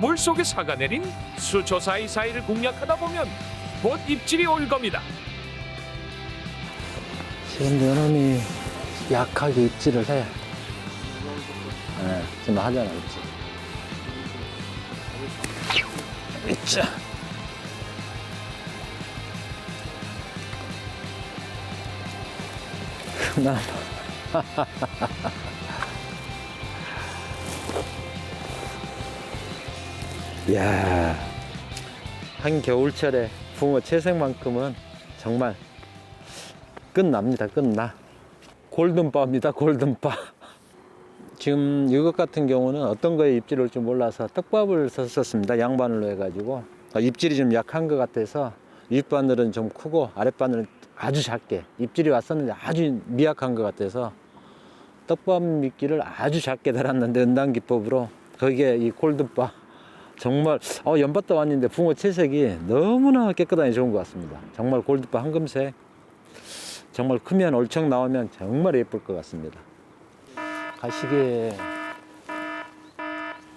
물속에 사가 내린 수초 사이사이를 공략하다 보면 곧 입질이 올 겁니다. 지금 요놈이 약하게 입질을 해. 네, 지금 하잖아, 입질. 있자. 나 야, 한 겨울철에 붕어 채색만큼은 정말 끝납니다. 끝나. 골든바입니다. 골든바. 지금 이것 같은 경우는 어떤 거에 입질을 줄 몰라서 떡밥을 썼었습니다. 양바늘로 해가지고 아, 입질이 좀 약한 것 같아서 윗바늘은 좀 크고 아랫바늘은 아주 작게 입질이 왔었는데 아주 미약한 것 같아서 떡밥 미끼를 아주 작게 달았는데 은단 기법으로 거기에 이 골든바 정말 어, 연봤다 왔는데 붕어 채색이 너무나 깨끗하니 좋은 것 같습니다. 정말 골드바 황금색 정말 크면 얼청 나오면 정말 예쁠 것 같습니다. 가시게